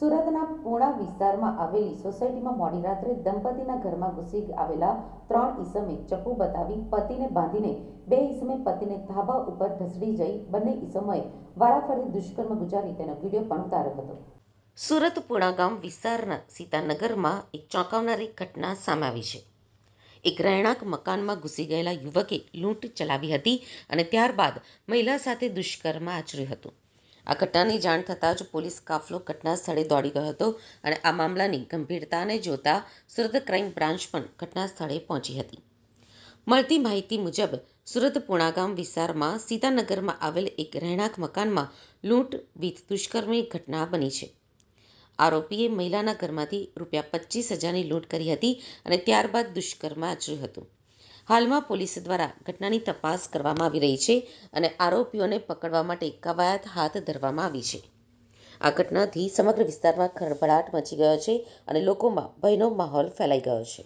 સુરતના પૂણા વિસ્તારમાં આવેલી સોસાયટીમાં મોડી રાત્રે દંપતીના ઘરમાં ઘૂસી આવેલા ત્રણ ઈસમે ચપ્પુ બતાવી પતિને બાંધીને બે ઈસમે પતિને ધાબા ઉપર ઢસડી જઈ બંને ઈસમોએ વારાફરી દુષ્કર્મ ગુજારી તેનો વીડિયો પણ ઉતાર્યો હતો. સુરત પૂણા ગામ વિસ્તારના સીતાનગરમાં એક ચોંકાવનારી ઘટના સામે આવી છે. એક રહેણાંક મકાનમાં ઘૂસી ગયેલા યુવકે લૂંટ ચલાવી હતી અને ત્યારબાદ મહિલા સાથે દુષ્કર્મ આચર્યું હતું. આ ઘટનાની જાણ થતાં જ પોલીસ કાફલો ઘટના સ્થળે દોડી ગયો હતો અને આ મામલાની ગંભીરતાને જોતા સુરત ક્રાઇમ બ્રાન્ચ પણ ઘટના સ્થળે પહોંચી હતી. મળતી માહિતી મુજબ, સુરત પુણાગામ વિસ્તારમાં સીતાનગરમાં આવેલ એક રહેણાંક મકાનમાં લૂંટ વિથ દુષ્કર્મની ઘટના બની છે. આરોપીએ મહિલાના ઘરમાંથી રૂપિયા પચીસ હજારની લૂંટ કરી હતી અને ત્યારબાદ દુષ્કર્મ આચર્યું હતું. હાલમાં પોલીસ દ્વારા ઘટનાની તપાસ કરવામાં આવી રહી છે અને આરોપીઓને પકડવા માટે કવાયત હાથ ધરવામાં આવી છે. આ ઘટનાથી સમગ્ર વિસ્તારમાં ખળભળાટ મચી ગયો છે અને લોકોમાં ભયનો માહોલ ફેલાઈ ગયો છે.